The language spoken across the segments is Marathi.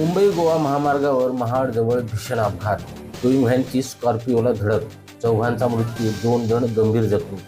मुंबई गोवा महामार्गावर महाडजवळ भीषण अपघात. दोन व्हॅनची स्कॉर्पिओला धडक चौघांचा मृत्यू दोन जण गंभीर जखमी.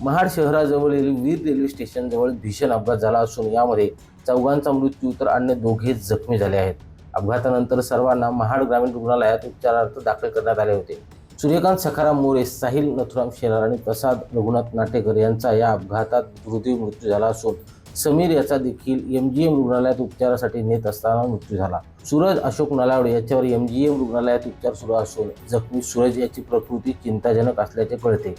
महाड शहराजवळील वीर रेल्वे स्टेशनजवळ भीषण अपघात झाला असून यामध्ये चौघांचा मृत्यू तर अन्य दोघे जखमी झाले आहेत. अपघातानंतर सर्वांना महाड ग्रामीण रुग्णालयात उपचारार्थ दाखल करण्यात आले होते. सूर्यकांत सखाराम मोरे साहिल नथुराम शेलार आणि प्रसाद रघुनाथ नाटेकर यांचा या अपघातात दुर्दैवी मृत्यू झाला असून समीर याचा देखील एम जी एम रुग्णालयात उपचारासाठी नेत असताना मृत्यू झाला. सूरज अशोक नलावडे याच्यावर एम जी एम रुग्णालयात उपचार सुरू असून जखमी सूरज याची प्रकृती चिंताजनक असल्याचे कळते.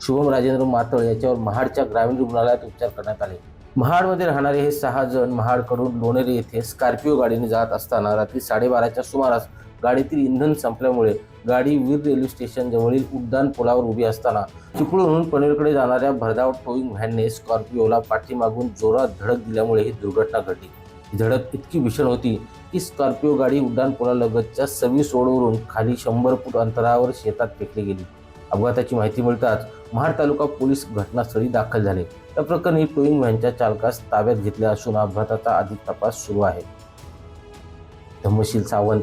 शुभम राजेंद्र मातळ याच्यावर महाडच्या ग्रामीण रुग्णालयात उपचार करण्यात आले. महाडमध्ये राहणारे हे सहा जण महाडकडून लोणेरे येथे स्कॉर्पिओ गाडीने जात असताना रात्री साडेबाराच्या सुमारास गाडीतील इंधन संपल्यामुळे गाडी वीर रेल्वे स्टेशन जवळील उड्डाण पुलावर उभी असताना चिपळूणहून पनवेलकडे जाणाऱ्या भरधाव टोईंग व्हॅनने स्कॉर्पिओला पाठीमागून जोरात धडक दिल्यामुळे ही दुर्घटना घडली. ही धडक इतकी भीषण होती की स्कॉर्पिओ गाडी उड्डाण पुलालगतच्या सव्वीस रोडवरून खाली शंभर फूट अंतरावर शेतात फेकली गेली. अपघाताची माहिती मिळताच महाड तालुका पोलीस घटनास्थळी दाखल झाले. या प्रकरणी टोईंग व्हॅनच्या चालकास ताब्यात घेतले असून अपघाताचा अधिक तपास सुरू आहे. धम्मशील सावंत